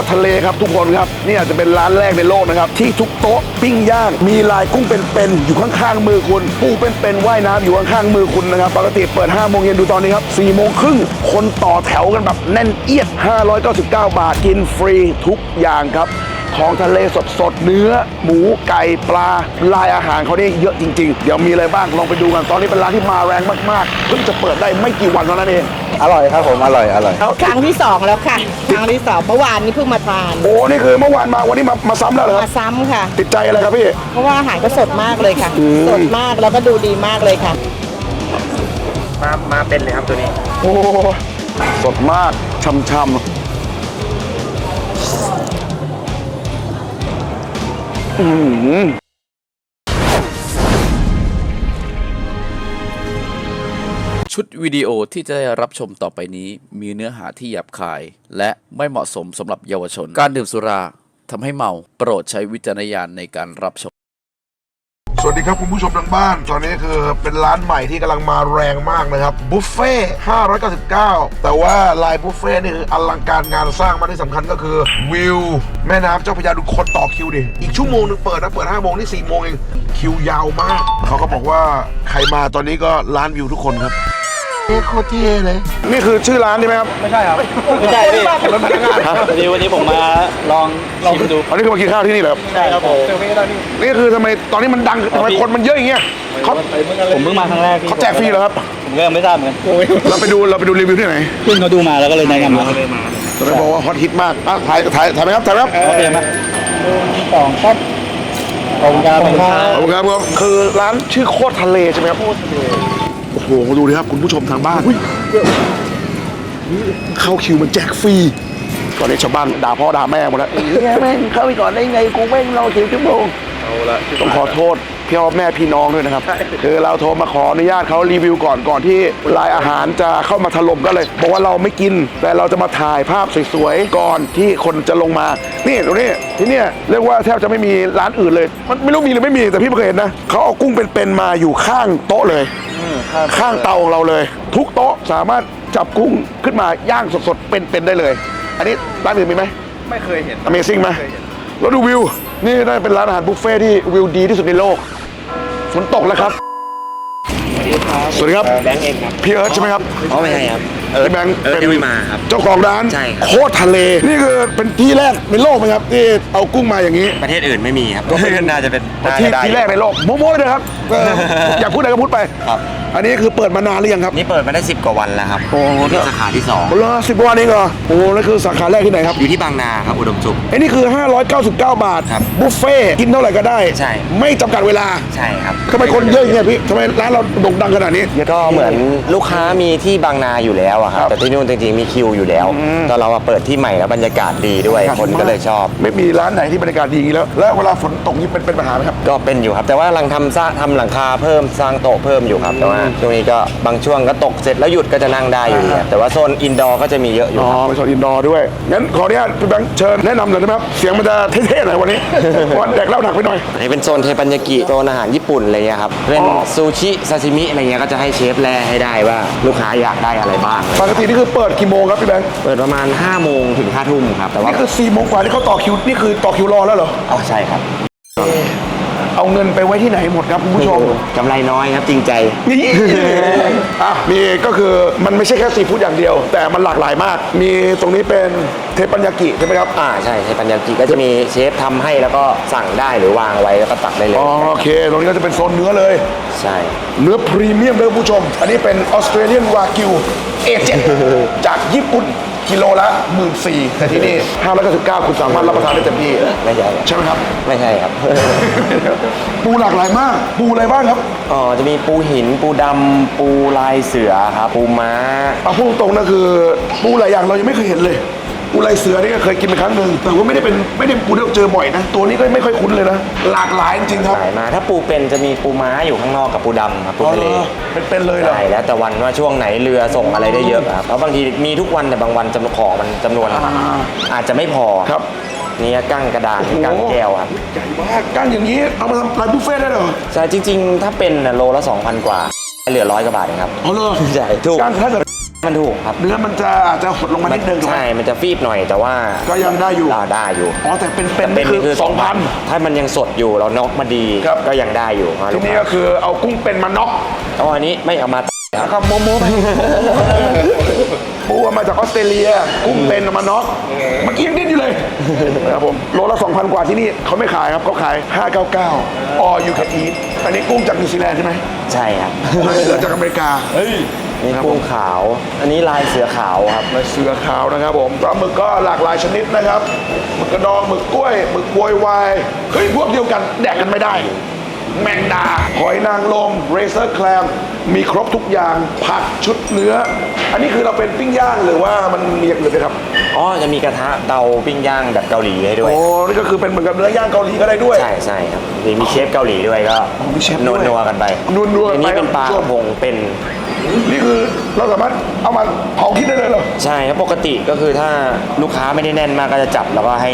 ตรทะเลครับทุกคนครับนี่อาจจะเป็นร้านแรกในโลกนะครับ ที่ทุกโต๊ะปิ้งย่างมีลายกุ้งเป็นๆอยู่ข้างๆมือคุณปูเป็นๆว่ายน้ำอยู่ข้างๆมือคุณนะครับปกติเปิด5โมงเย็นดูตอนนี้ครับ4โมงครึ่งคนต่อแถวกันแบบแน่นเอียด 599 บาทกินฟรีทุกอย่างครับ ของทะเลสดๆเนื้อ หมูไก่ปลาลายอาหารเขาได้เยอะจริง ๆ เดี๋ยวมีอะไรบ้างลองไปดูกันตอนนี้เป็นร้านที่มาแรงมากๆเพิ่งจะเปิดได้ไม่กี่วันเท่านั้นเองอร่อยครับผมอร่อยอร่อยครั้งที่สองแล้วค่ะครั้งที่สองเมื่อวานนี้เพิ่งมาทานโอ้นี่คือเมื่อวานมาวันนี้มามาซ้ำแล้วเหรอคมารับซ้ำค่ะ ติดใจอะไรครับพี่เพราะว่าอาหารก็สดมากเลยค่ะอืมสดมากแล้วก็ดูดีมากเลยค่ะมามาเป็นเลยครับตัวนี้ โอ้สดมากช่ำๆ อืมชุดวิดีโอที่จะได้รับชมต่อไปนี้ มีเนื้อหาที่หยาบคาย และไม่เหมาะสมสำหรับเยาวชน การดื่มสุราทำให้เมา โปรดใช้วิจารณญาณในการรับชม สวัสดีครับคุณผู้ชมทางบ้าน ตอนนี้คือเป็นร้านใหม่ที่กำลังมาแรงมากนะครับบุฟเฟ่599 แต่ว่าลายบุฟเฟ่นี่คืออลังการงานสร้างมากที่สำคัญก็คือวิวแม่น้ำเจ้าพระยาดูคนต่อคิวดิ อีกชั่วโมงหนึงเปิดนะ เปิด5โมงนี่4โมงเอง คิวยาวมาก เขาก็บอกว่าใครมาตอนนี้ก็ร้านวิวทุกคนครับ เโคตรเท่เลย นี่คือชื่อร้านใช่ไหมครับไม่ใช่ครับ ไม่ใช่พี่พนักงานพอดีวันนี้ผมมาลองชิมดูอันนี้คือมากินข้าวที่นี่เหรอครับใช่ครับผมนี่คือทำไมตอนนี้มันดังทำไมคนมันเยอะอย่างเงี้ยเขาผมเพิ่งมาครั้งแรกพี่เขาแจกฟรีเหรอครับผมก็ยังไม่ทราบเหมือนกันเราไปดูเราไปดูรีวิวที่ไหนเพื่อนเขาดูมาแล้วก็เลยแนะนำมาจะไปบอกว่าฮอตฮิตมากอะถ่ายถ่ายถ่ายไหมครับถ่ายไหมครับโอเคไหมสองครับขอบคุณครับขอบคุณครับครับคือร้านชื่อโคตรทะเลใช่ไหมครับโคตรทะเล โอ้โหมาดูดิครับคุณผู้ชมทางบ้านเข้าคิวมันแจกฟรีตอนนี้ชาวบ้านด่าพ่อด่าแม่หมดแล้วแม่แม่งเข้าไปก่อนได้ไงกูแม่งรอคิวชั่วโมงต้องขอโทษพี่พ่อแม่พี่น้องด้วยนะครับ คือเราโทรมาขออนุญาตเขารีวิวก่อนก่อนที่รายอาหารจะเข้ามาถล่มก็เลย บอกว่าเราไม่กิน แต่เราจะมาถ่ายภาพสวยๆก่อนที่คนจะลงมา นี่ตรงนี้ที่เนี่ยเรียกว่าแทบจะไม่มีร้านอื่นเลย มันไม่รู้มีหรือไม่มีแต่พี่ไม่เคยเห็นนะเขาเอากุ้งเป็นๆมาอยู่ข้างโต๊ะเลย ข้างเตาของเราเลย ทุกโต๊ะสามารถจับกุ้งขึ้นมาย่างสดๆเป็นๆได้เลย อันนี้ร้านอื่นมีไหมไม่เคยเห็น Amazing ไหมแล้วดูวิว นี่น่าจะเป็นร้านอาหารบุฟเฟ่ที่วิวดีที่สุดในโลกฝนตกแล้วครับ สวัสดีครับ แบงค์เองครับ พี่เอิร์ธใช่ไหมครับ อ๋อไม่ใช่ครับพี่แบงค์เอิร์ธเป็นยังไม่มาครับเจ้าของร้านใช่ครับ โคตรทะเล นี่คือเป็นที่แรกในโลกไหมครับที่เอากุ้งมาอย่างนี้ ประเทศอื่นไม่มีครับน่าจะเป็นน่าที่จะได้ ที่แรกในโลกโมโม่เลยครับเออ อยากพูดอะไรก็พูดไป ครับ อันนี้คือเปิดมานานหรือยังครับ นี่เปิดมาได้ 10 กว่าวันแล้วครับโอ้นี่สาขาที่โอ้โหสิบวันเองเหรอโอ้โหนั่นคือสาขาแรกที่ไหนครับ2อยู่ที่บางนาครับ อุดมสุข ไอ้นี่คือ 599 บาทครับบุฟเฟ่ต์กินเท่าไหร่ก็ได้ใช่ ไม่จำกัดเวลาใช่ครับทำไมคนเยอะอย่างเงี้ยพี่ทำไมร้านเราโด่งดังขนาดนี้ ก็เหมือนลูกค้ามีที่บางนาอยู่แล้วอะคครัรับบแต่ที่นู่นจริงๆมีคิวอยู่แล้วตอนเรามาเปิดที่ใหม่แล้วบรรยากาศดีด้วยคนก็เลยชอบ ไม่มีร้านไหนที่บรรยากาศดีอย่างนี้แล้ว แล้วเวลาฝนตกนี่เป็นเป็นปัญหาไหมครับ ก็เป็นอยู่ครับ แต่ว่ากำลังทำสร้างทำหลังคาเพิ่มสร้างโต๊ะเพิ่มอยู่ครับแต่ว่าช่วงนี้ก็บางช่วงก็ตกเสร็จแล้วหยุดก็จะนั่งได้อยู่ดีครับแต่ว่าโซนอินดอร์ก็จะมีเยอะอยู่อ๋อครับไปโซนอินดอร์ด้วย งั้นขออนุญาตพี่แบงค์เชิญแนะนำหน่อยได้ไหมครับ เสียงมันจะเท่ๆหน่อยวันนี้ วันแดกเหล้าหนักไปหน่อย อันนี้เป็นโซนเทปัญญากิโซนอาหารญี่ปุ่นอะไรเงี้ยครับเล่นอ๋อซูชิซาซิมิอะไรเงี้ยก็จะให้เชฟแลให้ได้ว่าลูกค้าอยากได้อะไรบ้างปกตินี่คือเปิดกี่โมงครับพี่แบงค์เปิดประมาณ5โมงถึง5ทุ่มครับแต่ว่านี่คือ4โมงกว่าที่เขาต่อคิวนี่คือต่อคิวรอแล้วเหรออ๋อใช่ครับ เอาเงินไปไว้ที่ไหนหมดครับคุณผู้ชมกำไรน้อยครับจริงใจ นี่อะมีก็คือมันไม่ใช่แค่ซีฟู้ดอย่างเดียว แต่มันหลากหลายมาก มีตรงนี้เป็นเทปปัญญากิใช่ไหมครับอ่าใช่เทปัญญากิก็จะมีเชฟทำให้แล้วก็สั่งได้หรือวางไว้แล้วก็ตักได้เลยอ๋อโอเค ตรงนี้ก็จะเป็นโซนเนื้อเลย ใช่เนื้อพรีเมียมเลยคุณผู้ชม อันนี้เป็นออสเตรเลียนวากิวเอเจจากญี่ปุ่น กิโลละหมื่นสี่แต่ที่นี่ห้าร้อยเก้าสิบเก้าคุณสามารถรับประทานได้เต็มที่ไม่ใช่ใช่ไหมครับ ไม่ใช่ครับ ปูหลากหลายมาก ปูอะไรบ้างครับอ๋อจะมีปูหิน ปูดำปูลายเสือครับปูม้า เอาพูดตรงๆนะคือ ปูหลายอย่างเรายังไม่เคยเห็นเลย ปูลายเสือนี่ก็เคยกินไปครั้งหนึ่งแต่ว่าไม่ได้เป็นไม่ได้ปูที่เราเจอบ่อยนะ ตัวนี้ก็ไม่ค่อยคุ้นเลยนะ หลากหลายจริงๆครับสายมาถ้าปูเป็นจะมีปูม้าอยู่ข้างนอกกับปูดำครับปูอ๋อทะเลเป็นเป็นเลยเหรอ ใช่แล้วแต่วันว่าช่วงไหนเรือส่งอะไรได้เยอะครับเพราะบางทีมีทุกวันแต่บางวันจำนวนของมันจำนวนอ่า อาจจะไม่พอครับนี่กั้งกระดานกั้งแก้วครับใหญ่มากกั้งอย่างนี้เอามาทำลายบุฟเฟ่ต์ได้เหรอใช่จริง ๆ ถ้าเป็นน่ะโลละ2,000 กว่า เหลือร้อยกว่าบาทเองครับ เอาเลยใช่ถูก กั้งถ้าเกิด มันถูกครับเนื้อมันจะอาจจะหดลงมานิดนึงถูกไหมใช่ มันจะฟีบหน่อยแต่ว่าก็ยังได้อยู่อ่าได้อยู่อ๋อแต่เป็นเป็นเป็นคือคือสองพันถ้ามันยังสดอยู่เราน็อกมาดีครับก็ยังได้อยู่ครับทีนี้ก็คือเอากุ้งเป็นมาน็อกเอาอันนี้ไม่เอามาคแล้รัวบก็โมโมไปปูเอามาจากออสเตรเลีย กุ้งเป็นเอามาน็อกเมื่อกี้ยังดิ้นอยู่เลยนะครับผมโลละ 2,000 กว่าที่นี่เขาไม่ขายครับเขาขาย 599 all you can eat อันนี้กุ้งจากนิวซีแลนด์ใช่ไหมใช่ครับลายเสือจากอเมริกา นี่กุ้งขาว อันนี้ลายเสือขาวครับลายเสือขาวนะครับผมปลาหมึกก็หลากหลายชนิดนะครับหมึกกระดองหมึกกล้วยหมึกโวยวายเฮ้ยพวกเดียวกันแดกกันไม่ได้ แมงดาหอยนางรมเรเซอร์แคลมมีครบทุกอย่างผักชุดเนื้อ อันนี้คือเราเป็นปิ้งย่างหรือว่ามันมีอย่างอื่นไหมครับอ๋อจะมีกระทะเตาปิ้งย่างแบบเกาหลีให้ด้วยโอ้นี่ก็คือเป็นเหมือนกับเนื้อย่างเกาหลีก็ได้ด้วยใช่ใช่ครับมีมีเชฟเกาหลีด้วยก็มีเชฟนัด้ววยนัวๆกันไปนัวๆกันไปอันนี้เป็นปลาครับกระพงเป็น นี่คือเราสามารถเอามาเผาคิดได้เลยเหรอ ใช่ครับปกติก็คือถ้าลูกค้าไม่ได้แน่นมากก็จะจับแล้วก็ให้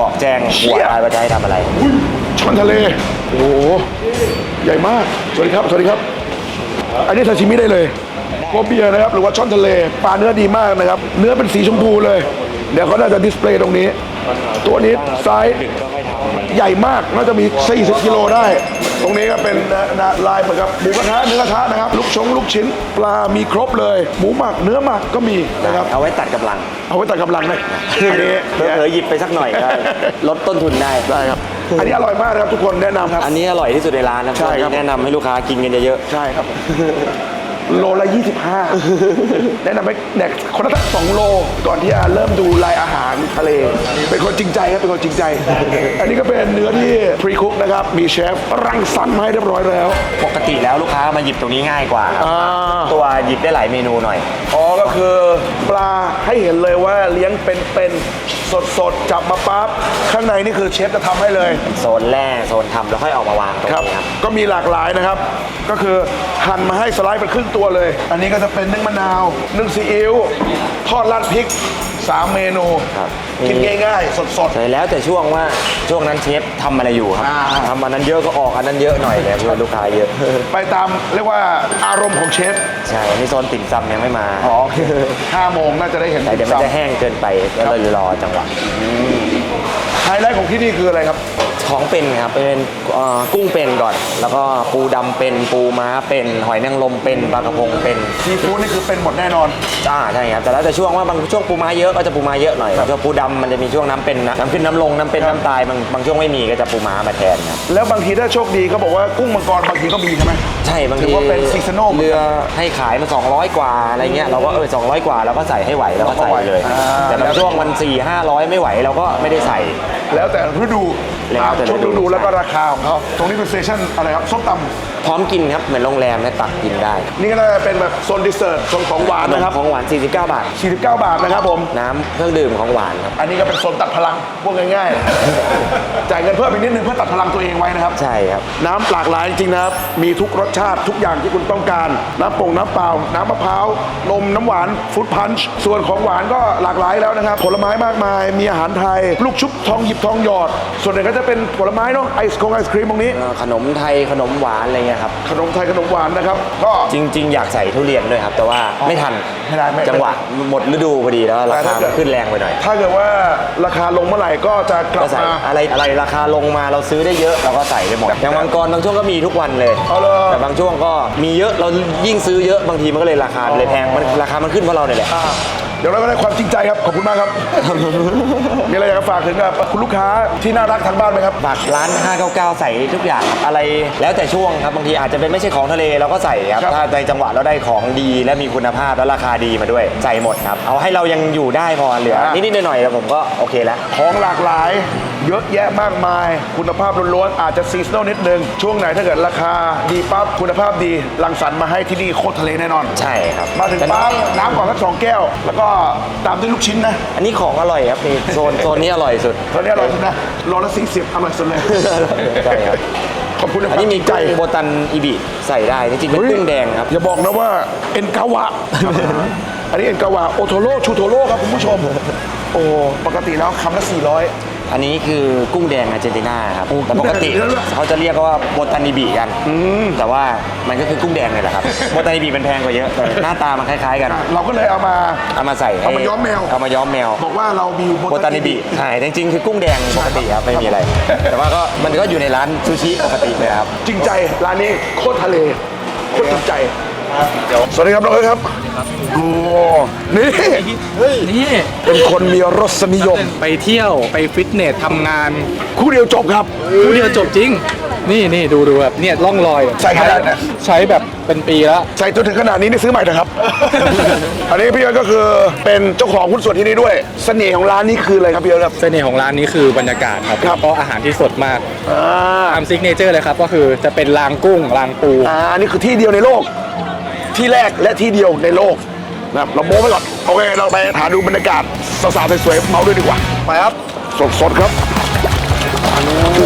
บอกแจ้งเชี่หัวยได้ว่าจะให้ทำอะไร อุ้ยช่อนทะเล โอ้โห ใหญ่มาก สวัสดีครับ สวัสดีครับ อันนี้ซาชิมิได้เลยโกเบียนะครับ หรือว่าช่อนทะเล ปลาเนื้อดีมากนะครับ เนื้อเป็นสีชมพูเลย เดี๋ยวเขาน่าจะดิสเพลย์ตรงนี้ ตัวนี้ไซส์ ใหญ่มากน่าจะมี 40 กิโลได้ ตรงนี้ก็เป็นนะนะลายเหมือนกับหมูกระทะเนื้อกระทะนะครับ ลูกชงลูกชิ้นปลามีครบเลย หมูหมักเนื้อหมักก็มีนะครับ เอาไว้ตัดกำลัง เอาไว้ตัดกำลังเลยอันนี้เผลอๆหยิบไปสักหน่อยก็ลดต้นทุนได้ได้ครับอันนี้อร่อยมากนะครับทุกคนแนะนำครับ อันนี้อร่อยที่สุดในร้านนะใช่ครับแนะนำให้ลูกค้ากินกันเยอะใช่ครับ โลละ 25 แนะนำให้แดกคนละสักสองโล ก่อนที่จะเริ่มดูรายอาหารทะเล เป็นคนจริงใจครับ เป็นคนจริงใจ อันนี้ก็เป็นเนื้อที่พรีคุกนะครับ มีเชฟรังสรรค์มาให้เรียบร้อยแล้วๆปกติแล้วลูกค้ามาหยิบตรงนี้ง่ายกว่าครับอ่า ตัวหยิบได้หลายเมนูหน่อย อ๋อ ก็คือปลาให้เห็นเลยว่าเลี้ยงเป็นๆ สดๆ จับมาปั๊บ ข้างในนี่คือเชฟจะทำให้เลย โซนแรกโซนทำแล้วค่อยออกมาวางตรงครับ นี้ครับ ก็มีหลากหลายนะครับ ก็คือหั่นมาให้สไลด์เป็นครึ่งตัวเลย อันนี้ก็จะเป็นนึ่งมะนาว นึ่งซีอิ๊ว ทอดราดพริก 3 เมนูครับ กินง่ายๆ สด ใช่แล้วแต่ช่วงว่าช่วงนั้นเชฟทำอะไรอยู่ครับอ่า ทำอันนั้นเยอะก็ออกอันนั้นเยอะหน่อยเลยเพื่อลูกค้าเยอะ ๆ ไปตามเรียกว่าอารมณ์ของเชฟใช่นี่โซนติ่มซำยังไม่มาอ๋อ5โมงน่าจะได้เห็นแต่เดี๋ยวมันจะแห้งเกินไปก็เลยรอจังหวะไฮไลท์ของที่นี่คืออะไรครับ ของเป็นครับเป็นเอ่อกุ้งเป็นก่อน แล้วก็ปูดำเป็นปูม้าเป็นหอยนางรมเป็นปลากระพงเป็นซีฟู้ดนี่คือเป็นหมดแน่นอนอ่าใช่ครับแต่แล้วแต่ช่วงว่าบางช่วงปูม้าเยอะก็จะปูม้าเยอะหน่อยช่วงปูดำมันจะมีช่วงน้ำเป็นนะน้ำขึ้นน้ำลงน้ำเป็นน้ำตายบางบางช่วงไม่มีก็จะปูม้ามาแทนครับแล้วบางทีถ้าโชคดีเขาบอกว่ากุ้งมังกรบางทีก็มีใช่ไหมใช่บางถืทีอว่าเป็น seasonal เหมือนกันเรือให้ขายมา 200 กว่าอะไรเงี้ยเราก็เออ200กว่าเราก็ใส่ให้ไหวเราก็ใส่เลยอ่าแต่บางช่วงมัน4 500ไม่ไหวเราก็ไม่ได้ใส่ แล้วแต่ฤดู แล้วแต่ฤดูช่วงฤดูแล้วก็ราคาของเขาตรงนี้เป็นสเตชันอะไรครับส้มตพร้อมกินครับเหมือนโรงแรมนะตักกินได้ำนี่ก็น่าจะเป็นแบบโซนดิเซอร์โซนของหวานนะครับของหวาน 49 บาท 49 บาทนะครับผมน้ำเครื่องดื่มของหวานครับอันนี้ก็เป็นโซนตัดพลังพวกง่ายๆจ่ายเงินเพิ่มอีกนิดนึงเพื่อตัดพลังตัวเองไว้นะครับใช่ครับ น้ำหลากหลายจริงๆนะครับมีทุกรสชาติทุกอย่างที่คุณต้องการ น้ำปงน้ำเปล่า น้ำมะพร้าวนมน้ำหวานฟรุตพันช์ส่วนของหวานก็หลากหลายแล้วนะครับผลไม้มากมาย มีอาหารไทย ลูกชุบทองหยิบทองหยอด ส่วนหนึ่งก็จะเป็นผลไม้เนาะไอศคงไอศครีมตรงนี้ เอ่อขนมไทยขนมหวานอะไรเงี้ยครับขนมไทยขนมหวานนะครับ ก็ จริง ๆ อยากใส่ทุเรียนด้วยครับ แต่ว่าไม่ทันไม่ได้ไม่จังหวะหมดฤดูพอดีแล้วราแต่คาถ้าเกิมัดนขึ้นแรงไปหน่อยถ้าเกิดว่าราคาลงเมื่อไหร่ก็จะกลัก็บใส่มา อะไรอะไรราคาลงมาเราซื้อได้เยอะเราก็ใส่ได้หมดอย่างมังกรบางช่วงก็มีทุกวันเลย เอาเลยแต่บางช่วงก็มีเยอะเรายิ่งซื้อเยอะบางทีมันก็เลยราคาเลยแพงมันราคามันขึ้นเพราะเราเนี่ยแหละ อ่า เดี๋ยวเราก็ได้ความจริงใจครับ ขอบคุณมากครับ มีอะไรอยากจะฝากถึงกับคุณลูกค้าที่น่ารักทางบ้านไหมครับบัตรร้าน 599 ใส่ทุกอย่างครับอะไรแล้วแต่ช่วงครับบางทีอาจจะเป็นไม่ใช่ของทะเลเราก็ใส่ครับ ครับ ถ้าในจังหวะเราได้ของดีและมีคุณภาพและราคาดีมาด้วยใส่หมดครับ เอาให้เรายังอยู่ได้พอเหลือนิดๆหน่อยๆแล้วผมก็โอเคแล้ว ของหลากหลาย เยอะแยะมากมาย คุณภาพล้วนๆอาจจะซีซันอลนิดนึง ช่วงไหนถ้าเกิดราคาดีปั๊บคุณภาพดีรังสรรค์มาให้ที่นี่โคตรทะเลแน่นอน ใช่ครับมาถึงปั๊บน้ำก่อนสักสองแก้ว แล้วก็ตามด้วยลูกชิ้นนะอันนี้ของอร่อยครับนี่โซนโซนนี้อร่อยสุดตอนนี้อร่อยสุดนะโลละสี่สิบอร่อยสุดเลยใช่ครับขอบคุณนะคอัรันบนี้มีใจกุ้งโบตันอีบิใส่ได้จริงๆเป็นเฮ้ยกุ้งแดงครับ อย่าบอกนะว่าเอ็นกาวะ อันนี้เอ็นกาวะโอโทโร่ชูโทโร่ครับคุณผู้ชม โอ้ปกติแล้วคำละ400 อันนี้คือกุ้งแดงอาร์เจนตินาครับโอ้แต่ปกติกุ้งแดงเยอะด้วย เขาจะเรียกว่าโบตานิบิกันมแต่ว่ามันก็คือกุ้งแดงเลยแหละครับ โบตานิบิมันแพงกว่าเยอะแต่หน้าตามันคล้ายๆกัน เราก็เลยเอามา เอามาใส่ให้เอามาย้อมแมว เอามาย้อมแมว บอกว่าเรามีโบตานิบิใช่จริงๆ คือกุ้งแดงปกติครับไม่มีอะไร แต่ว่าก็มันก็อยู่ในร้านซูชิปกติเลยครับ จริงใจร้านนี้โคตรทะเลโคตรจริงใจ สวัสดีครับน้องเอ้ยครับโอ้นี่นี่เป็นคนมีรสนิยมไปเที่ยวไปฟิตเนสทำงาน คู่เดียวจบครับ คู่เดียวจบจริง นี่นี่ดูดูแบบเนี่ยร่องรอยใส่ขนาดไหนใช้แบบเป็นปีแล้วใส่จนถึงขนาดนี้นี่ซื้อใหม่เถอะครับ อันนี้พี่เอิร์ธก็คือเป็นเจ้าของหุ้นส่วนที่นี่ด้วย เสน่ห์ของร้านนี้คืออะไรครับพี่เอิร์ธครับเสน่ห์ของร้านนี้คือบรรยากาศครับครับเพราะอาหารที่สดมากอ่าตามซิกเนเจอร์เลยครับก็คือจะเป็นรางกุ้งรางปูอ่านี่คือที่เดียวในโลก ที่แรกและที่เดียวในโลกนะครับเราโม้ไปก่อนโอเคเราไปหาดูบรรยากาศสาวๆสวยๆเมาด้วยดีกว่าไปครับสดๆครับโอ้โห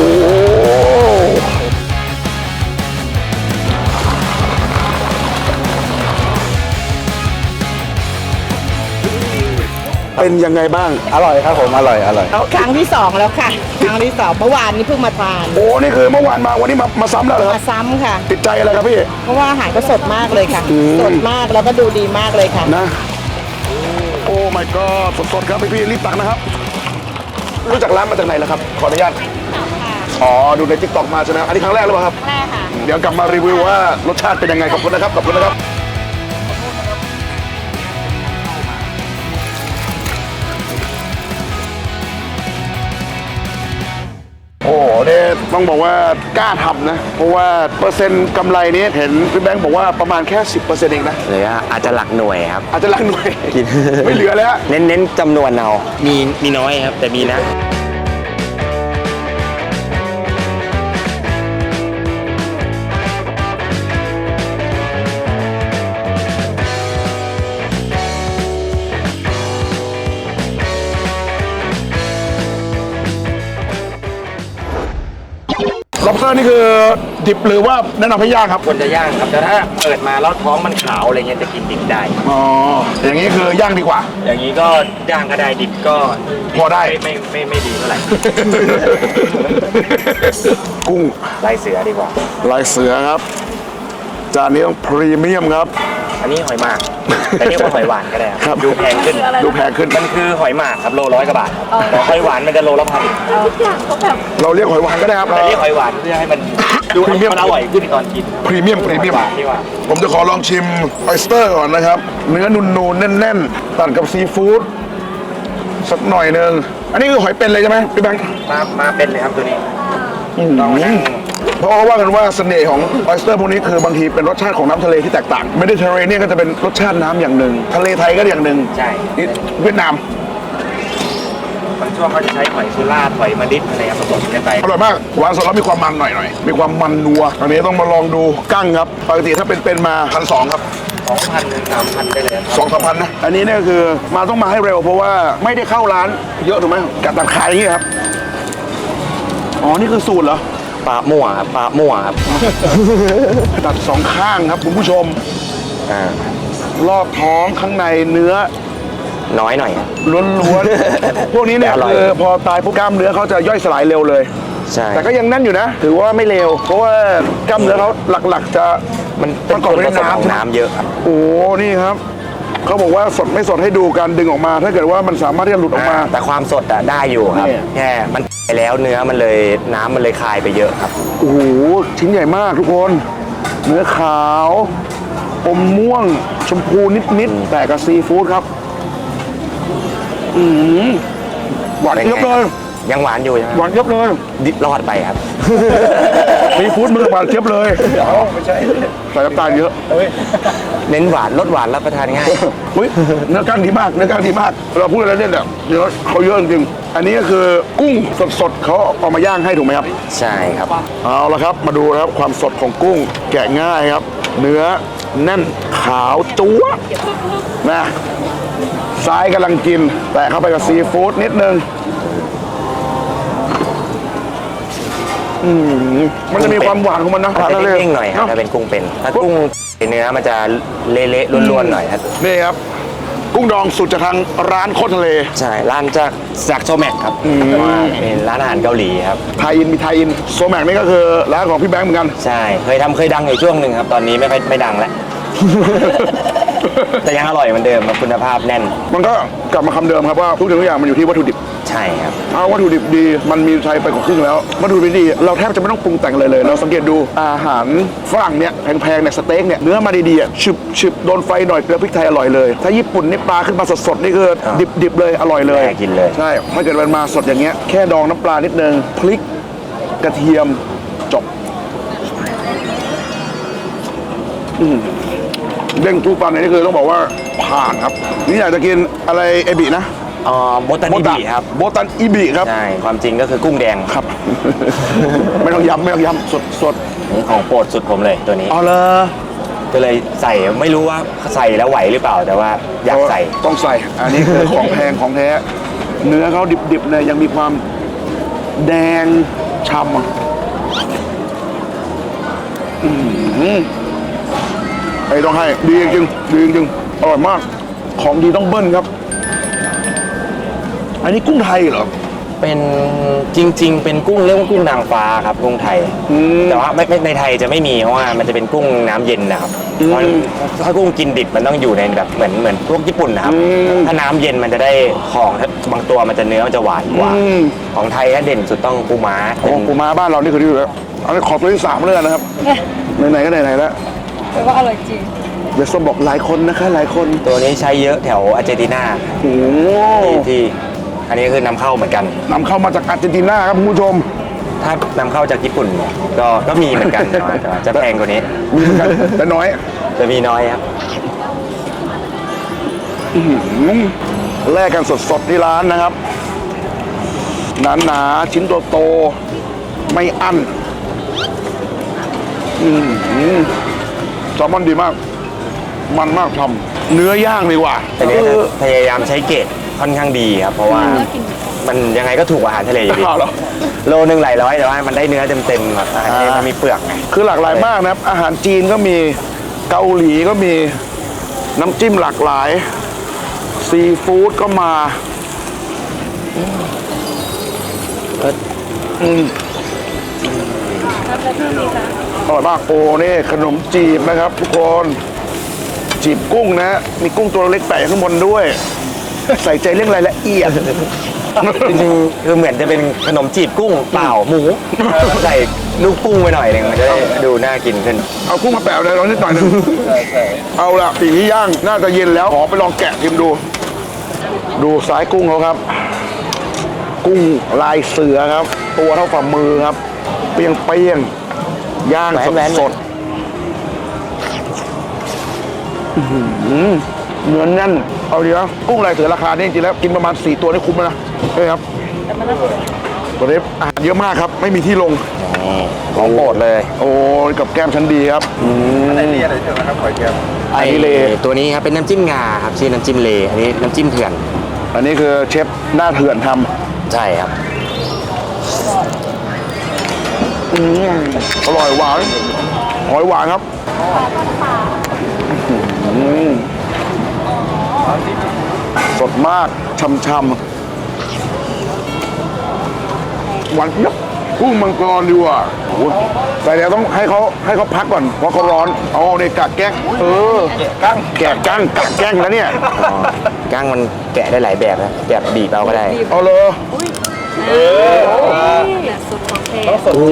เป็นยังไงบ้าง อร่อยครับผมอร่อยอร่อยครั้งที่สองแล้วค่ะ ครั้งที่สองเมื่อวานนี้เพิ่งมาทาน โอ้นี่คือเมื่อวานมาวันนี้มามาซ้ำแล้วเหรอคมารับซ้ำค่ะ ติดใจอะไรครับพี่ เพราะว่าอาหารก็สดมากเลยค่ะ อืม สดมากแล้วก็ดูดีมากเลยค่ะ นะ โอ้ my god สดๆครับพี่พี่ๆรีบตักนะครับ รู้จักร้านมาจากไหนล่ะครับ ขออนุญาตอ๋อ ดูในทิกตอกมาใช่ไหมอันนี้ครั้งแรกหรือเปล่าครับแรกค่ะ เดี๋ยวกลับมารีวิวว่ารสชาติเป็นยังไงขอบคุณนะครับขอบคุณนะครับ โอ้โหเนี่ยต้องบอกว่ากล้าทำนะ เพราะว่าเปอร์เซ็นต์กำไรนี้เห็นพี่แบงค์บอกว่าประมาณแค่ 10%เองนะ หรือว่าอาจจะหลักหน่วยครับ อาจจะลักหน่วย กิน ไม่เหลือแล้ว เน้นเน้นจำนวนเอา มีมีน้อยครับ แต่มีนะ ล็อบสเตอร์นี่คือดิบหรือว่าแนะนำให้ย่างครับ ควรจะย่างครับแต่ถ้าเปิดมาแล้วท้องมันขาวอะไรเงี้ยจะกินดิบได้ อ๋อ อย่างนี้คือย่างดีกว่า อย่างนี้ก็ย่างก็ได้ดิบก็พอได้ ไม่ไม่ไม่ไม่ดีเท่าไหร่ กุ้งลายเสือดีกว่า ลายเสือครับ จานนี้ต้องพรีเมียมครับ อันนี้หอยหมากแต่เรียกว่าหอยหวานก็ได้คครัรับบดูแพงขึ้น ดูแพงขึ้น มันคือหอยหมากครับโลร้อยกว่าบาทครับแต่หอยหวานมันจะโลละพันเราเรียกหอยหวานก็ได้ครับแต่เรียกหอยหวานเพื่อให้มันดูพรีเมียมมันอร่อยขึ้นตอนกินพรีเมียมพรีเมียม หวานดีกว่าผมจะขอลองชิมออยสเตอร์ก่อนนะครับ เนื้อนูนๆแน่นๆ ตัดกับซีฟู้ดสักหน่อยหนึ่งอันนี้คือหอยเป็นเลยใช่ไหมพี่แบงค์มามาเป็นเลยครับตัวนี้อืม เพราะว่ากันว่าเสน่ห์ของออยสเตอร์พวกนี้คือบางทีเป็นรสชาติของน้ำทะเลที่แตกต่างเมดิเตอร์เรเนียนก็จะเป็นรสชาติน้ำอย่างหนึ่ง ทะเลไทยก็อย่างหนึ่งใช่ นี่เวียดนามบางช่วงเขาจะใช้หอยสุราษฎร์หอยมาดิษอะไรครับผสมกันไป อร่อยมากหวานสดแล้วมีความมันหน่อยหน่อยๆมีความมันนัวอันนี้ต้องมาลองดูกั้งครับปกติถ้าเป็นเป็นมาพันสองครับ สองพันถึงสามพันได้เลยครับ สองสามพันนะ อันนี้เนี่ยคือมาต้องมาให้เร็วเพราะว่าไม่ได้เข้าร้านเยอะถูกไหมกัดตัดขายอย่างนี้ครับ อ๋อ นี่คือสูตรเหรอ ปลามั่วครับปลามั่วครับตัดสองข้างครับคุณผู้ชมอ่ารอบท้องข้างในเนื้อน้อยหน่อยครับ ล้วนๆ พวกนี้เนี่ยแต่อร่อย คือพอตายพวกกล้ามเนื้อเขาจะย่อยสลายเร็วเลย ใช่แต่ก็ยังแนั่นอยู่นะ ถือว่าไม่เร็ว เพราะว่ากล้ามเนื้อเขาหลักๆจะมันปเป็นระกอบส่วนไปผด้วยสมของน้ำน้ำเยอะครับ โอ้นี่ครับ เขาบอกว่าสดไม่สดให้ดูการดึงออกมา ถ้าเกิดว่ามันสามารถที่จะหลุดออกมา แต่ความสดอะได้อยู่ครับนี่แค่มันไปแล้วเนื้อมันเลยน้ำมันเลยคายไปเยอะครับ โอ้โหชิ้นใหญ่มากทุกคน เนื้อขาวอมม่วง ชมพูนิดๆแต่กับซีฟู้ดครับ อืมหวานเยอะเลย ยังหวานอยู่ใช่ไหมหวานเยอะเลยดิบรอดไปครับ ซีฟู้ดมือหวานเจี๊ยบเลยไม่ใช่ใส่น้ำตาลเยอะเน้นหวานลดหวานรับประทานง่ายเฮ้ยเนื้อกล้างดีมากเนื้อกล้างดีมาก เราพูดอะไรเนี่ยเนี่ยเนื้อเขาเยอะจริงๆอันนี้ก็คือกุ้งสดๆเขาเอามาย่างให้ถูกไหมครับ ใช่ครับ เอาละครับมาดูนะครับความสดของกุ้งแกะง่ายครับ เนื้อแน่นขาวจั๊วะนะซ้ายกำลังกิน แต่เข้าไปกับซีฟู้ดนิดนึง อืมมันจะมีความหวานของมันนะมันจะทานได้เด้งๆหน่อยครับถ้าเป็นกุ้งเป็น ถ้ากุ้งเนื้อมันจะเละๆล้วนๆหน่อยครับนี่ครับ กุ้งดองสุดจากทางร้านโคตรทะเล ใช่ร้านจากจากโซแม็กครับว่าเป็นร้านอาหารเกาหลีครับไทยอินมีไทยอินโซแมกนี่ก็คือร้านของพี่แบงค์เหมือนกันใช่เคยทำเคยดังอยู่ช่วงหนึ่งครับ ตอนนี้ไม่ค่อยไม่ดังแล้วแต่ยังอร่อยเหมือนเดิมครับคุณภาพแน่น มันก็กลับมาคำเดิมครับว่าทุกสิ่งทุกอย่างมันอยู่ที่วัตถุดิบใช่ครับถ้าวัตถุดิบดีมันมีไทยไปกว่าครึ่งแล้ว วัตถุดิบดี เราแทบจะไม่ต้องปรุงแต่งเลยเลย เราสังเกตดูอาหารฝรั่งเนี่ยแพงๆเนี่ยสเต็กเนี่ยเนื้อมาดีๆอะฉึบฉึบโดนไฟหน่อยเกลือพริกไทยอร่อยเลย ถ้าญี่ปุ่นนี่ปลาขึ้นมาสดๆนี่คือดิบๆเลยอร่อยเลยแม่กินเลย ใช่ถ้าเกิดมันมาสดอย่างเงี้ยแค่ดองน้ำปลานิดนึงพริกกระเทียมจบอืมเด้งทูปันนี่คือต้องบอกว่าผ่านครับ นี่อยากจะกินอะไรเอบินะ อ๋อโบตันอิบิครับ โบตันอิบิครับ ใช่ ความจริงก็คือกุ้งแดงครับ ไม่ต้องย้ำไม่ต้องย้ำสดสดของโปรดสุดผมเลยตัวนี้ เอาเลยก็เลยใส่ไม่รู้ว่าใส่แล้วไหวหรือเปล่าแต่ว่าอยากใส่ ต้องใส่ อันนี้คือของแพงของแท้ เนื้อเขาดิบๆเนี่ยยังมีความแดงฉ่ำอะอืมไอ้ต้องให้ ดีจริงๆดีจริงๆอร่อยมาก ของดีต้องเบิ้ลครับ อันนี้กุ้งไทยเหรอ เป็นจริง ๆ เป็นกุ้งเรียกว่ากุ้งนางฟ้าครับกุ้งไทย อืมแต่ว่าไม่ไม่ในไทยจะไม่มีเพราะว่ามันจะเป็นกุ้งน้ำเย็นนะครับอืมเพราะถ้ากุ้งกินดิบมันต้องอยู่ในแบบเหมือนเหมือนพวกญี่ปุ่นนะครับอืม ถ้าน้ำเย็นมันจะได้ของบางตัวมันจะเนื้อมันจะหวานกว่าอืมของไทยถ้าเด่นสุดต้องปูม้าโอ้ปูม้าบ้านเรานี่คือที่อยู่แล้วอันนี้ขอตัวที่สามเลยนะครับไหนๆก็ไหนๆแล้วแต่ว่าอร่อยจริง เบสส้มบอกหลายคนนะคะหลายคนตัวนี้ใช้เยอะแถวอาร์เจนตินาโอ้โหที่ที่ อันนี้คือนำเข้าเหมือนกัน นำเข้ามาจากอาร์เจนตินาครับคุณผู้ชม ถ้านำเข้าจากญี่ปุ่นก็ก็มีเหมือนกันแต่ว่าแต่ว่าจะแพงกว่านี้ มีเหมือนกันแต่น้อยจะมีน้อยครับ แลกกันสดๆที่ร้านนะครับ หนาๆชิ้นโตๆไม่อั้นอืมแซลมอนดีมาก มันมากทำเนื้อย่างดีกว่าแต่เนี้ยจะพยายามใช้เกรด ค่อนข้างดีครับ เพราะว่ามันยังไงก็ถูกกว่าอาหารทะเลอยู่ดีอ้าวเหรอ โลนึงหลายร้อยแต่ว่ามันได้เนื้อเต็มๆแบบอาหารทะเลมันมีเปลือกไง คือหลากหลายมากนะครับ อาหารจีนก็มีเกาหลีก็มีน้ำจิ้มหลากหลาย ซีฟู้ดก็มาอืมอร่อยมากโอ้นี่ขนมจีบนะครับ ทุกคน จีบกุ้งนะ มีกุ้งตัวเล็กแปะอยู่ข้างบนด้วย ใส่ใจเรื่องรายละเอียด จริงๆคือเหมือนจะเป็นขนมจีบกุ้งเปล่าหมูใส่ลูกกุ้งไปหน่อยหนึ่งมันจะได้ดูน่ากินขึ้น เอากุ้งมาแปะเลยลองนิดหน่อยหนึงเอาละปีนี้ย่างน่าจะเย็นแล้วขอไปลองแกะชิมดู ดูสายกุ้งเขาครับ กุ้งลายเสือครับ ตัวเท่าฝ่ามือครับ เปรี้ยงเปรี้ยงๆย่างสดแหวนๆสดอื้อหือ เนื้อแน่น เอาดีนะกุ้งลายเสือราคานี่จริงๆแล้วกินประมาณ 4 ตัวนี่คุ้มแล้วนะใช่ครับตัวนี้อาหารเยอะมากครับ ไม่มีที่ลงของโปรดเลย โอ้ยกับแก้มชั้นดีครับอะไรนี่อะไรเชิญนะครับหอยแก้มอันนี้เลตัวนี้ครับเป็นน้ำจิ้มงาครับชื่อน้ำจิ้มเลอันนี้น้ำจิ้มเถื่อน อันนี้คือเชฟหน้าเถื่อนทำใช่ครับอืมอร่อยหวานหอยหวานครับอืม สดมากช่ำๆหวานเจี๊ยบกุ้งมังกรดีกว่าโอ้โหแต่เดี๋ยวต้องให้เขาให้เขาพักก่อน เพราะเขาร้อน เอาในกากแก้งเออกั้งแกะกั้งกากแก้งแล้วเนี่ยก้างมันแกะได้หลายแบบนะแบบบีบเอาก็ได้ เอาเลยโอ้โห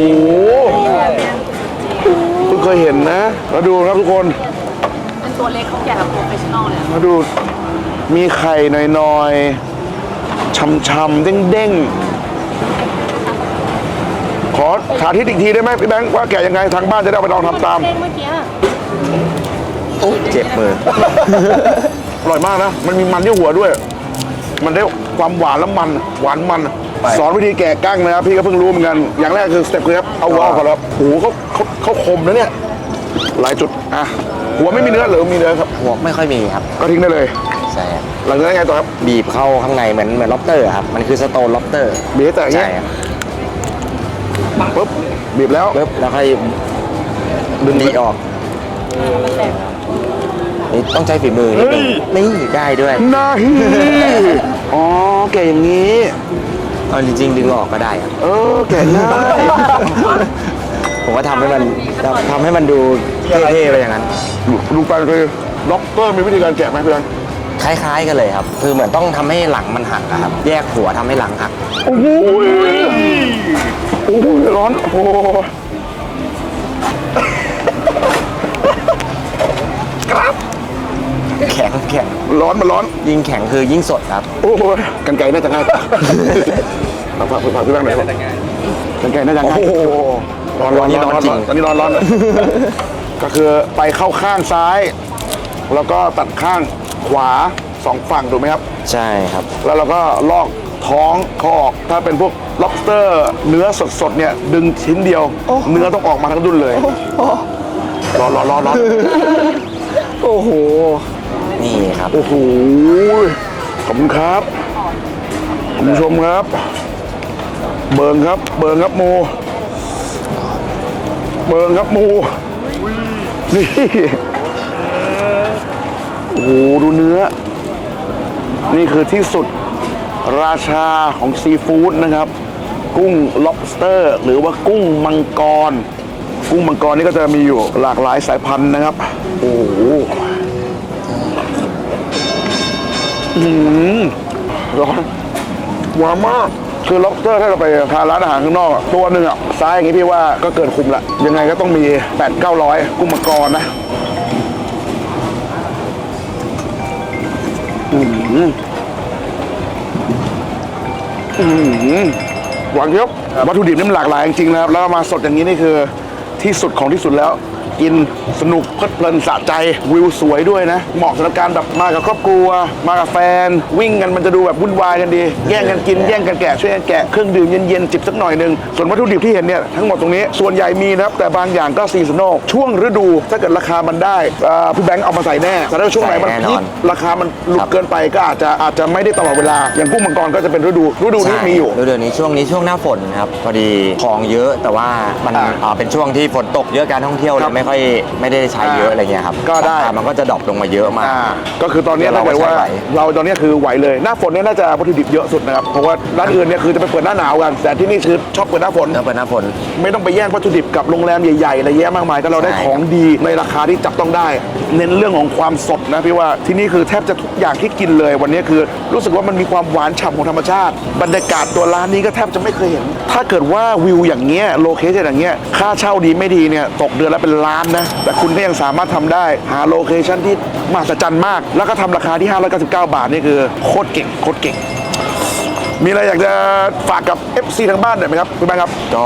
เพิ่งเคยเห็นนะ แล้วดูครับทุกคนเป็น ตัวเล็กเขาแกะแบบโปรเฟชชั่นอลเลยอะมาดูมีไข่หน่อยๆช่ำๆเด้งๆ ขอสาธิตอีกทีได้ไหมพี่แบงค์ว่าแกะยังไงทางบ้านจะได้เอาไปลองทำตามเด้งเมื่อกี้อะเจ็บมืออร่อยมากนะ มันมีมันที่หัวด้วย มันได้ความหวานแล้วมันหวานมัน สอนวิธีแกะกั้งนะครับพี่ก็เพิ่งรู้เหมือนกัน อย่างแรกคือสเต็ปคือครับเอาหัวออกก่อนครับโอ้โหเขาเขาเขาคมนะเนี่ย หลายจุดอะ หัวไม่มีเนื้อหรือมีเนื้อครับ หัวไม่ค่อยมีครับก็ทิ้งได้เลย ใช่ครับหลังจากนั้นไงต่อครับบีบเข้าข้างในเหมือนเหมือนล็อบสเตอร์ครับมันคือสโตนล็อบสเตอร์บีบให้แตกอย่างใช่เงี้ยครับปุ๊บบีบแล้วปึ๊บแล้วค่อยดึงดีออกโนี่ต้องใช้ฝีมือนิดนึงนี่ได้ด้วยนาฮีอ๋อแกะอย่างนี้ เอาจริงๆดึงออกก็ได้ครับ เออแกะง่าย ผมก็ทำให้มันทำให้มันดูเท่ๆไปอย่างนั้นดูไปคือล็อบสเตอร์มีวิธีการแกะไหมเพื่อนคล้าย ๆ กันเลยครับ คือเหมือนต้องทำให้หลังมันหักอะครับ แยกหัวทำให้หลังหัก โอ้โหโอ้โหร้อน โอ้โหแข็งแข็งร้อนมันร้อน ยิ่งแข็งคือยิ่งสดครับ โอ้โหกันไก่น่าจะง่ายกว่าเอาฝากฝากพี่แบงค์หน่อยกันไก่น่าจะง่ายโอ้โห ร้อนร้อนนี่ร้อนร้อนจริงตอนนี้ร้อนร้อนก็คือไปเข้าข้างซ้าย แล้วก็ตัดข้างขวาสองฝั่งถูกไหมครับ ใช่ครับ แล้วเราก็ลอกท้องเขาออกถ้าเป็นพวก lobster เนื้อสดๆเนี่ยดึงชิ้นเดียว เนื้อต้องออกมาทั้งดุนเลยร้อนร้อนร้อนร้อนโอ้โห นี่ครับ โอ้โห ขอบคุณครับ คุณผู้ชมครับ เบิร์นครับ เบิร์นครับโม เบิร์นครับโมนี่โอ้โหดูเนื้อ นี่คือที่สุดราชาของซีฟู้ดนะครับ กุ้ง lobster หรือว่ากุ้งมังกร กุ้งมังกรนี่ก็จะมีอยู่หลากหลายสายพันธุ์นะครับ โอ้โหร้อนหวานมาก คือ lobster ถ้าเราไปทานร้านอาหารข้างนอกอะตัวหนึ่งอะไซส์อย่างนี้พี่ว่าก็เกินคุ้มละยังไงก็ต้องมี 8 9 0 0 กุ้งมังกรนะอืมอืมหวานเยอะวัตถุดิบนี่มันหลากหลายจริงๆนะครับแล้วมาสดอย่างนี้นี่คือที่สุดของที่สุดแล้ว กินสนุกเพลิดเพลินสะใจวิวสวยด้วยนะ เหมาะสำหรับการแบบมากับครอบครัว มากับแฟน วิ่งกันมันจะดูแบบวุ่นวายกันดี แย่งกันกินแย่งกันแกะช่วยกันแกะเครื่องดื่มเย็นๆจิบสักหน่อยหนึ่งส่วนวัตถุดิบที่เห็นเนี่ยทั้งหมดตรงนี้ส่วนใหญ่มีนะครับแต่บางอย่างก็ซีซันอลช่วงฤดูถ้าเกิดราคามันได้อ่าพี่แบงค์เอามาใส่แน่แต่ถ้าช่วงไหนมันใส่แน่นพีอคนราคามันหลุครัดบเกินไปก็อาจจะอาจจะไม่ได้ตลอดเวลา อย่างกุ้งมังกรก็จะเป็นฤดูฤดูนี้ใช่มีอยู่ ฤดูนี้ช่วงนี้ช่วงหน้าฝนครับพอดีของเยอะแต่ว่ามันอ่า อ่าเป็นช่วงที่ฝนตกเยอะการท่องเที่ยวเลครัยบไม่ค่อยไม่ได้ใช้เยอะอะไรเงี้ยครับก็ได้ ราคามันก็จะดรอปลงมาเยอะมาก อ่าก็คือตอนนี้เดี๋ถ้ายวเกิดว่าเราก็ใช้ไหว เราตอนนี้คือไหวเลยหน้าฝนเนี่ยน่าจะวัตถุดิบเยอะสุดนะครับเพราะว่าร้านอื่นเนี่ยคือจะไปเปิดหน้าหนาวกัน แต่ที่นี่คือชอบเปิดหน้าฝน แล้วเป็นหน้าฝน ไม่ต้องไปแย่งวัตถุดิบกับโรงแรมใหญ่ๆอะไรแยะมากมายแต่เราได้ใช่ ของดีในราคาที่จับต้องได้ เน้นเรื่องของความสดนะพี่ว่าที่นี่คือแทบจะทุกอย่างที่กินเลย วันนี้คือรู้สึกว่ามันมีความหวานฉ่ำของธรรมชาติ บรรยากาศตัวร้านนี้ก็แทบจะไม่เคยเห็น ถ้าเกิดว่าวิวอย่างเงี้ยโลเคชั่นอย่างเงี้ยค่าเช่าดีไม่ดีเนี่ยตกเดือนละเป็นล้านนะ แต่คุณก็ยังสามารถทำได้ หาโลเคชั่นที่มหัศจรรย์มาก แล้วก็ทำราคาที่ 599 บาทนี่คือโคตรเก่งโคตรเก่ง มีอะไรอยากจะฝากกับ FC ทางบ้านหน่อยไหมครับคุณแบงค์ครับ ก็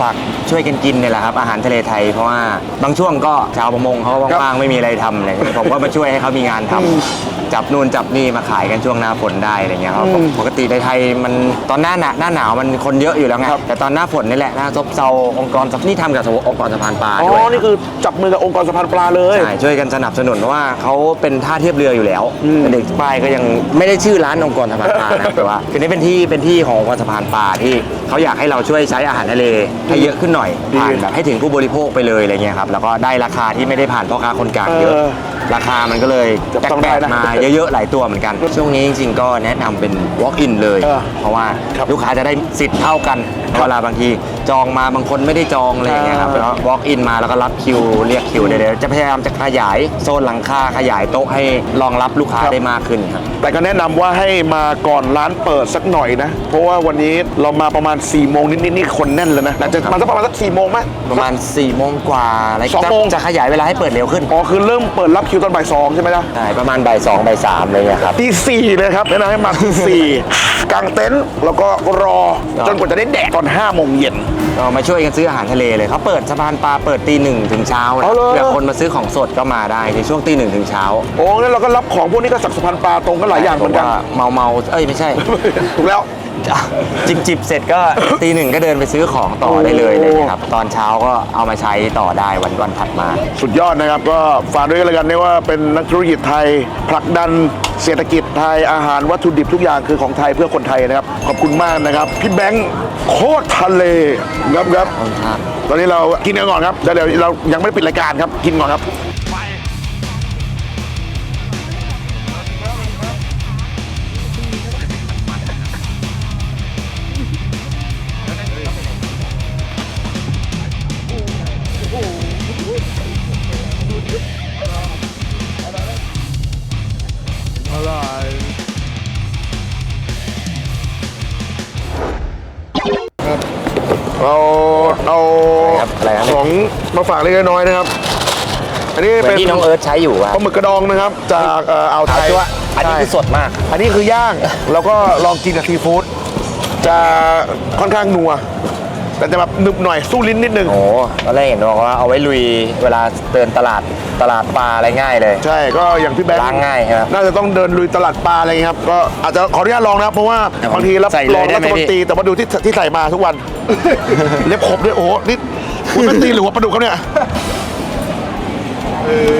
ฝากช่วยกันกินเนี่ยแหละครับ อาหารทะเลไทยเพราะว่าบางช่วงก็ชาวประมงเขาครับว่างๆไม่มีอะไรทำอะไรเงี้ยผมก็มาช่วยให้เขามีงานทำจับนู่นจับนี่มาขายกันช่วงหน้าฝนได้อะไรเงี้ยครับปกติในไทยมันตอนหน้าหนาหน้าหนาวมันคนเยอะอยู่แล้วไงครับ แต่ตอนหน้าฝนนี่แหละหน้าซบเซาองค์กรสันี่ทำกับองค์กรสะพานปลาอ๋ด้วยอนี่คือจับมือกับองค์กรสะพานปลาเลย ใช่ช่วยกันสนับสนุนเพราะว่าเขาเป็นท่าเทียบเรืออยู่แล้วอืม แต่เด็กป้ายก็ยังไม่ได้ชื่อร้านองค์กรสะพานปลานะแต่ว่าคือนี่เป็นที่เป็นที่ขององค์กรสะพานปลาที่เขาอยากให้เราช่วยใช้อาหารทะเลให้เยอะขึ้นหน่อยดี ผ่านแบบให้ถึงผู้บริโภคไปเลยอะไรเงี้ยครับแล้วก็ได้ราคาที่ไม่ได้ผ่านพ่อค้าคนกลางเยอะ เออราคามันก็เลยจับต้องแปได้ลกนะๆมาเยอะๆหลายตัวเหมือนกัน ช่วงนี้จริงๆก็แนะนำเป็น walk in เลย เออเพราะว่าครับลูกค้าจะได้สิทธิ์เท่ากันเวลาบางทีจองมาบางคนไม่ได้จองอะไรอย่างเงี้ยครับอ่า แล้ว walk in มาแล้วก็รับคิวเรียกคิวเดี๋ยวๆจะพยายามจะขยายโซนหลังคาขยายโต๊ะให้รองรับลูกค้าได้มากขึ้นครับ แต่ก็แนะนำว่าให้มาก่อนร้านเปิดสักหน่อยนะ เพราะว่าวันนี้เรามาประมาณ4ี่โมงนิดๆนี่คนแน่นแล้วนะแต่จะมาสักประมาณสักสี่โมงไหม ประมาณ4ี่โมงกว่าอะไรสองจะโมง จะขยายเวลาให้เปิดเร็วขึ้นอ๋อคือเริ่มเปิดรับคิวตอนบ่ายสองใช่ไหมล่ะ ใช่ประมาณบ่ายสองบ่ายสามอะไรเงี้ยครับ ตีสี่เลยครับแนะนำให้มาตีสี่ กางเต็นท์แล้วก็รอจนกว่าจะได้แดกตอนห้าโมงเย็นก็มาช่วยกันซื้ออาหารทะเลเลยเขาเปิดสะพานปลาเปิดตีหนึ่งถึงเช้านะเอาเลยเผื่อคนมาซื้อของสดก็มาได้ในช่วงตีหนึ่งถึงเช้าโอ้งั้นเราก็รับของพวกนี้ก็สักสะพานปลาตรงกันหลายอย่างเหมือนกันว่าเมาเมาๆเอ้ยไม่ใช่ ถูกแล้ว จิบจิบเสร็จก็ ตีหนึ่งก็เดินไปซื้อของต่อได้เลยอะไรเลยครับ ตอนเช้าก็เอามาใช้ต่อได้วันวันถัดมา สุดยอดนะครับ ก็ฝากด้วยกันแล้วกันเนะว่าเป็นนักธุรกิจไทยผลักดันเศรษฐกิจไทยอาหารวัตถุดิบทุกอย่างคือของไทยเพื่อคนไทยนะครับ ขอบคุณมากนะครับ พี่แบงค์โคตรทะเลครับครับขอบคุณครับตอนนี้เรากินกันก่อนครับแล้วเดี๋ยวเรายังไม่ได้ปิดรายการครับกินก่อนครับ ฝากเล็กน้อยนะครับ อันนี้เหมือเป็นนที่น้องเอิร์ธใช้อยู่อะปลาหมึกกระดองนะครับ จากเอ่ออ่าวไทยอันนี้คือสดมาก อันนี้คือย่าง แล้วก็ลองกินกับซีฟู้ดจะค่อนข้างนัว แต่จะแบบหนึบหน่อยสู้ลิ้นนิดนึง โอ้ตอนแรกเห็นบอกว่าเอาไว้ลุยเวลาเดินตลาดตลาดปลาอะไรง่ายเลย ใช่ ก็อย่างพี่แบงค์ล้างง่ายครับ น่าจะต้องเดินลุยตลาดปลาอะไรอย่างเงี้ยครับ ก็อาจจะขออนุญาตลองนะครับ เพราะว่าแต่ผมบางทีรับใส่เลยรองได้รัไหมฐมนพี่ตรีแต่ว่าดูที่ที่ใส่มาทุกวัน เล็บขบด้วยโอ้โหนี่ คุณเป็นตีนหรือว่าปลาดุกครับเนี่ย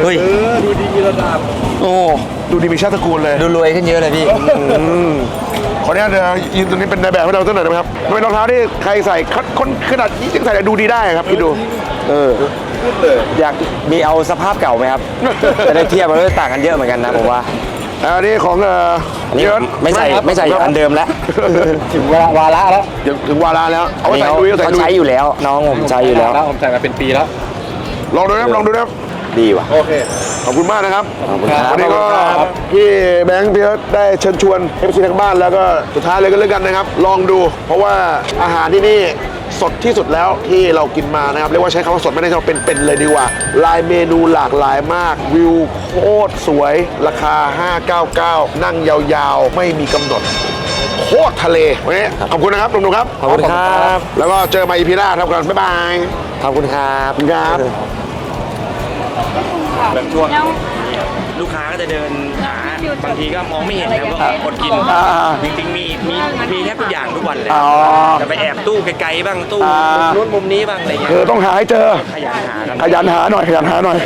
เฮ้ยโอ้ ดูดีมีชาติตระกูลเลย ดูรวยขึ้นเยอะเลยพี่ ขออนุญาตเดี๋ยวยืนตรงนี้เป็นในแบบให้เราสักหน่อยได้ไหมครับมันเป็นรองเท้าที่ใครใส่คัดคนขนาดนี้ยังใส่ได้ดูดีได้ครับคิดดู เออ อยากมีเอาสภาพเก่าไหมครับ จะได้เทียบมันก็ต่างกันเยอะเหมือนกันนะผมว่า อันนี้ของเอ่ออันนี้เยอะไม่ใส่ไม่ใส่อันเดิมแล้ว ถึงเวลาวาระแล้วเดี๋ยวถึงวาระแล้วอัเอานไว้นี้ใส่เขาลุยเอาใส่เขาลุใช้ยอยู่แล้ว น้องผมใช้อยู่แล้วผมใส่มาเป็นปีแล้ว ลองดูนะครับลองดูนะครับดีว่ะ โอเค ขอบคุณมากนะครับขอบคุณครับ วันนี้ก็ขอบคุณครับ พี่แบงค์พี่เอิร์ธได้เชิญชวนให้ไปชิมทางบ้านแล้วก็สุดท้ายเลยก็แล้วกันนะครับ ลองดู เพราะว่าอาหารที่นี่ สดที่สุดแล้วที่เรากินมานะครับ เรียกว่าใช้คำว่าสดไม่ได้ใช่ว่าเป็นๆเลยดีกว่า ลายเมนูหลากหลายมาก วิวโคตรสวย ราคา 599 นั่งยาวๆ ไม่มีกำหนดโคตรทะเลวันนี้ขอบคุณนะครับหนุ่มๆครับ ขอบคุณครับ แล้วก็เจอมาอีพีหน้าครับกันบ๊ายบาย ขอบคุณครับขอบคุณครับแบบช่วงลูกค้าก็จะเดินหา บางทีก็มองไม่เห็นนะว่าคนกินอ่าจริงๆมีมีมีแทบทุกอย่างทุกวันเลยอ๋อ จะไปแอบตู้ไกลๆบ้างตู้อ่ามุมนู้นมุมนี้บ้างอะไรเงี้ยคือต้องหาให้เจอ ขยันหากัน ขยันหาหน่อยขยันหาหน่อย